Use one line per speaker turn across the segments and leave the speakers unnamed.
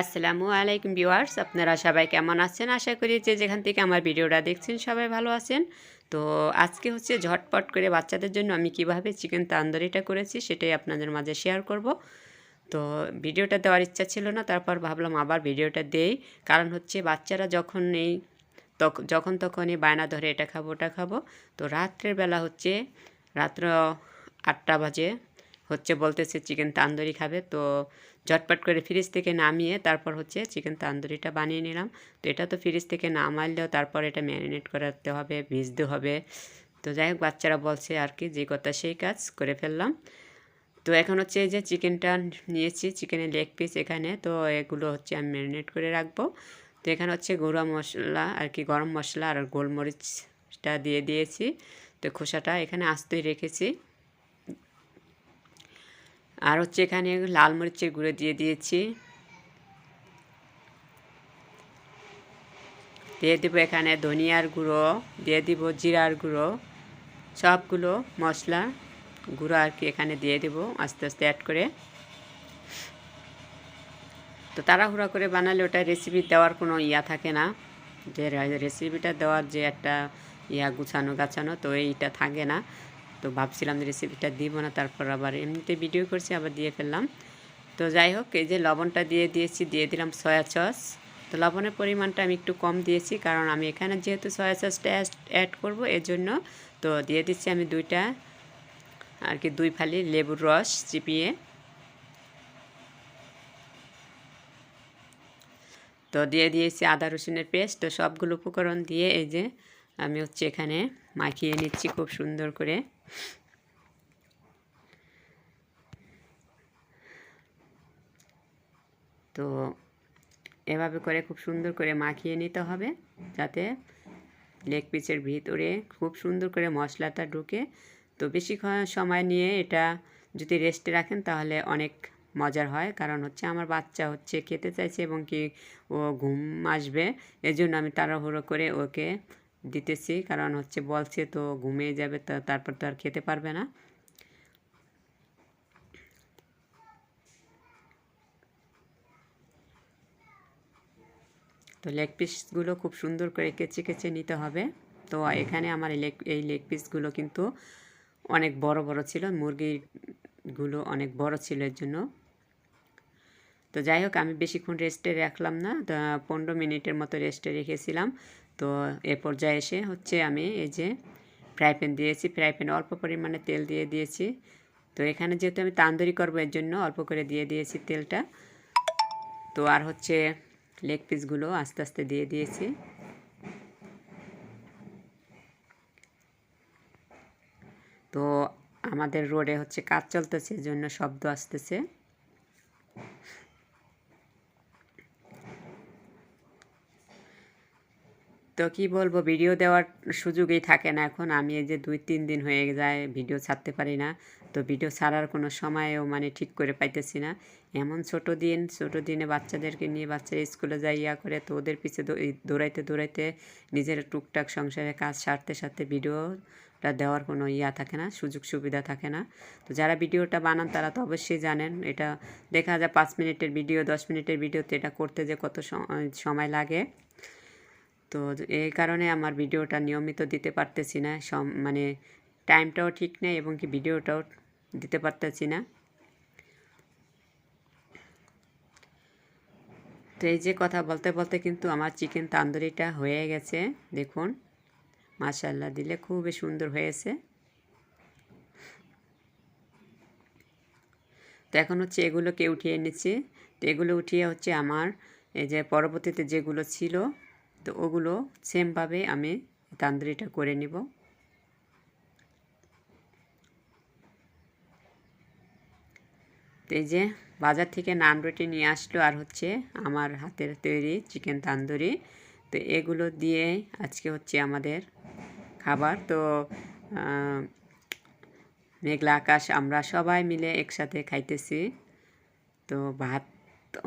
আসসালামু আলাইকুম ভিউয়ার্স, আপনারা সবাই কেমন আছেন? আশা করি যে যেখান থেকে আমার ভিডিওটা দেখছেন সবাই ভালো আছেন। তো আজকে হচ্ছে ঝটপট করে বাচ্চাদের জন্য আমি কীভাবে চিকেন তান্দুরিটা করেছি সেটাই আপনাদের মাঝে শেয়ার করব। তো ভিডিওটা দেওয়ার ইচ্ছা ছিল না, তারপর ভাবলাম আবার ভিডিওটা দেই। কারণ হচ্ছে বাচ্চারা যখন এই তখন যখন তখনই বায়না ধরে এটা খাব, ওটা খাব। তো রাত্রের বেলা হচ্ছে, রাত্র আটটা বাজে হচ্ছে বলতেছে চিকেন তান্দুরি খাবে। তো ঝটপট করে ফ্রিজ থেকে নামিয়ে তারপর হচ্ছে চিকেন তান্দুরিটা বানিয়ে নিলাম। তো এটা তো ফ্রিজ থেকে নামাইলেও তারপর এটা ম্যারিনেট করাতে হবে, ভিজতে হবে। তো যাই হোক, বাচ্চারা বলছে আর কি, যে কথা সেই কাজ করে ফেললাম। তো এখন হচ্ছে এই যে চিকেনটা নিয়েছি, চিকেনের লেগ পিস এখানে। তো এগুলো হচ্ছে আমি ম্যারিনেট করে রাখব। তো এখানে হচ্ছে গুঁড়া মশলা আর কি, গরম মশলা আর গোলমরিচটা দিয়ে দিয়েছি। তো খোসাটা এখানে আস্তই রেখেছি। আর হচ্ছে এখানে লাল মরিচের গুঁড়ো দিয়ে দিয়েছি। দিয়ে দিব এখানে ধনিয়ার গুঁড়ো, দিয়ে দিব জিরার গুঁড়ো, সবগুলো মশলা গুঁড়ো আর কি এখানে দিয়ে দেব আস্তে আস্তে অ্যাড করে। তো তাড়াহুড়া করে বানালে ওটা রেসিপি দেওয়ার কোনো ইয়া থাকে না। যে রেসিপিটা দেওয়ার যে একটা ইয়া গুছানো গাছানো তো এইটা থাকে না। তো ভাবছিলাম যে রেসিপিটা দিব না, তারপর আবার এমনিতে ভিডিও করছি, আবার দিয়ে ফেললাম। তো যাই হোক, এই যে লবণটা দিয়ে দিয়েছি, দিয়ে দিলাম সয়া সস তো লবণের পরিমাণটা আমি একটু কম দিয়েছি, কারণ আমি এখানে যেহেতু সয়া সসটা অ্যাড করব এর জন্য তো দিয়ে দিচ্ছি আমি দুইটা, আর কি দুই ফালি লেবুর রস চিপিয়ে। তো দিয়ে দিয়েছি আদা রসুনের পেস্ট তো সবগুলো উপকরণ দিয়ে এই যে আমি হচ্ছে এখানে মাখিয়ে নিচ্ছি খুব সুন্দর করে। তো এভাবে করে খুব সুন্দর করে মাখিয়ে নিতে হবে, যাতে লেগ পিসের ভিতরে খুব সুন্দর করে মশলাটা ঢুকে। তো বেশি সময় নিয়ে এটা যদি রেস্টে রাখেন তাহলে অনেক মজার হয়, কারণ হচ্ছে আমার বাচ্চা হচ্ছে খেতে চাইছে এবং কি ও ঘুম আসবে, এজন্য আমি তাড়াহুড়ো করে ওকে দিতেছি, কারণ হচ্ছে বলছে তো ঘুমিয়ে যাবে তো তারপর তো আর খেতে পারবে না। তো লেগ পিসগুলো খুব সুন্দর করে কেচে কেচে নিতে হবে। তো এখানে আমার লেগ এই লেগ পিসগুলো কিন্তু অনেক বড় বড় ছিল, মুরগিগুলো অনেক বড় ছিল এর জন্য। তো যাই হোক, আমি বেশিক্ষণ রেস্টে রাখলাম না। পনেরো মিনিটের মতো রেস্টে রেখেছিলাম। তো এ পর্যায়ে এসে হচ্ছে আমি এই যে ফ্রাই প্যান দিয়েছি। ফ্রাই প্যানে অল্প পরিমাণে তেল দিয়ে দিয়েছি। তো এখানে যেহেতু আমি তান্দুরি করব, এর জন্য অল্প করে দিয়ে দিয়েছি তেলটা। তো আর হচ্ছে লেগ পিসগুলো আস্তে আস্তে দিয়ে দিয়েছি। তো আমাদের রোডে হচ্ছে কাজ চলতেছে জন্য শব্দ আসতেছে। তো কি বলব ভিডিও দেওয়ার সুযোগই থাকে না এখন। আমি এই যে দুই, তিন দিন হয়ে যায় ভিডিও ছাড়তে পারি না। তো ভিডিও ছাড়ার কোনো সময়ও মানে ঠিক করে পাইতেছি না। এমন ছোট দিন, ছোট দিনে বাচ্চাদেরকে নিয়ে বাচ্চারা স্কুলে যাই ইয়া করে, তো ওদের পিছে দৌড়াইতে দৌড়াইতে নিজের টুকটাক সংসারে কাজ সারতে সারতে ভিডিওটা দেওয়ার কোনো ইয়া থাকে না, সুযোগ সুবিধা থাকে না। তো যারা ভিডিওটা বানান, তারা তো অবশ্যই জানেন, এটা দেখা যায় পাঁচ মিনিটের ভিডিও দশ মিনিটের ভিডিওতে এটা করতে যে কত সময় লাগে। তো এই কারণে আমার ভিডিওটা নিয়মিত দিতে পারতেছি না। সম মানে টাইমটাও ঠিক নেই এবং কি ভিডিওটাও দিতে পারতেছি না। তো এই যে কথা বলতে বলতে কিন্তু আমার চিকেন তান্দুরিটা হয়ে গেছে, দেখুন। মাশাল্লাহ দিলে খুবই সুন্দর হয়েছে। তো এখন হচ্ছে এগুলোকে উঠিয়ে নিচ্ছি। তো এগুলো উঠিয়ে হচ্ছে আমার, এই যে পরবর্তীতে যেগুলো ছিল তো ওগুলো সেমভাবে আমি তান্দুরিটা করে নিব। তো এই যে বাজার থেকে নান রুটি নিয়ে আসলো আর হচ্ছে আমার হাতের তৈরি চিকেন তান্দুরি। তো এগুলো দিয়ে আজকে হচ্ছে আমাদের খাবার। তো মেঘলা আকাশ আমরা সবাই মিলে একসাথে খাইতেছি। তো ভাত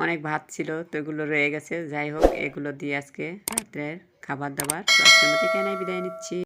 অনেক ভাত ছিল, তো এগুলো রয়ে গেছে। যাই হোক, এগুলো দিয়ে আজকে রাত্রের খাবার দাবার। তো আজকের মতো কেনাই বিদায় নিচ্ছি।